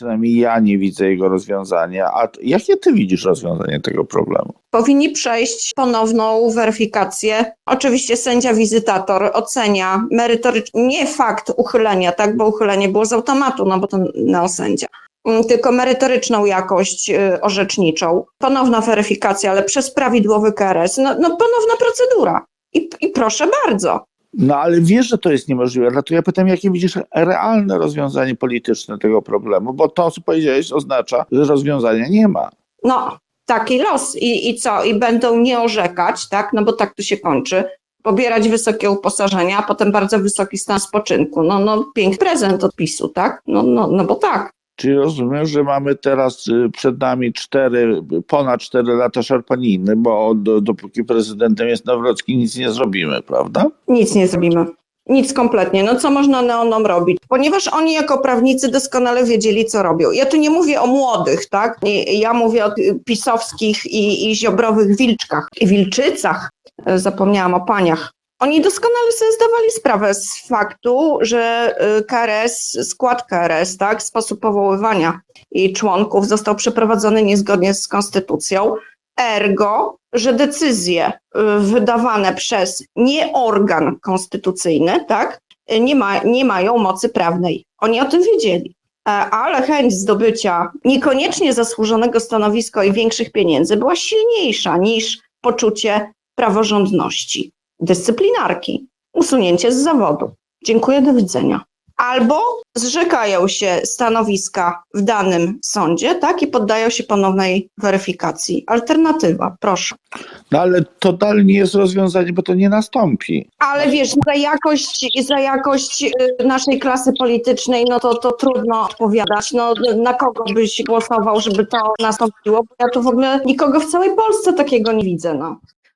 przynajmniej ja nie widzę jego rozwiązania. A jakie ty widzisz rozwiązanie tego problemu? Powinni przejść ponowną weryfikację. Oczywiście sędzia wizytator ocenia merytorycznie, nie fakt uchylenia, tak, bo uchylenie było z automatu, no bo to neosędzia, Mm, tylko merytoryczną jakość y, orzeczniczą. Ponowna weryfikacja, ale przez prawidłowy KRS. No, no ponowna procedura. I, I proszę bardzo. No ale wiesz, że to jest niemożliwe. Dlatego ja pytam, jakie widzisz realne rozwiązanie polityczne tego problemu, bo to, co powiedziałeś, oznacza, że rozwiązania nie ma. No, taki los. I, I co? I będą nie orzekać, tak? No bo tak to się kończy. Pobierać wysokie uposażenia, a potem bardzo wysoki stan spoczynku. No, no piękny prezent od PiSu, tak? No, no, no bo tak. Czyli rozumiem, że mamy teraz y, przed nami cztery, ponad cztery lata szarpaniny, bo do, dopóki prezydentem jest Nawrocki, nic nie zrobimy, prawda? Nic nie zrobimy. Nic kompletnie. No co można neonom robić? Ponieważ oni jako prawnicy doskonale wiedzieli, co robią. Ja tu nie mówię o młodych, tak? Ja mówię o pisowskich i, i ziobrowych wilczkach i wilczycach. E, Zapomniałam o paniach. Oni doskonale sobie zdawali sprawę z faktu, że y, KRS, skład KRS, tak, sposób powoływania jej członków został przeprowadzony niezgodnie z konstytucją. Ergo, że decyzje y, wydawane przez nie organ konstytucyjny, tak, nie, ma, nie mają mocy prawnej. Oni o tym wiedzieli. E, Ale chęć zdobycia niekoniecznie zasłużonego stanowiska i większych pieniędzy była silniejsza niż poczucie praworządności, dyscyplinarki, usunięcie z zawodu. Dziękuję, do widzenia. Albo zrzekają się stanowiska w danym sądzie, tak, i poddają się ponownej weryfikacji. Alternatywa, proszę. No ale to dalej nie jest rozwiązanie, bo to nie nastąpi. Ale wiesz, za jakość, za jakość y, naszej klasy politycznej, no to, to trudno odpowiadać. No, na kogo byś głosował, żeby to nastąpiło? Bo ja tu w ogóle nikogo w całej Polsce takiego nie widzę. No.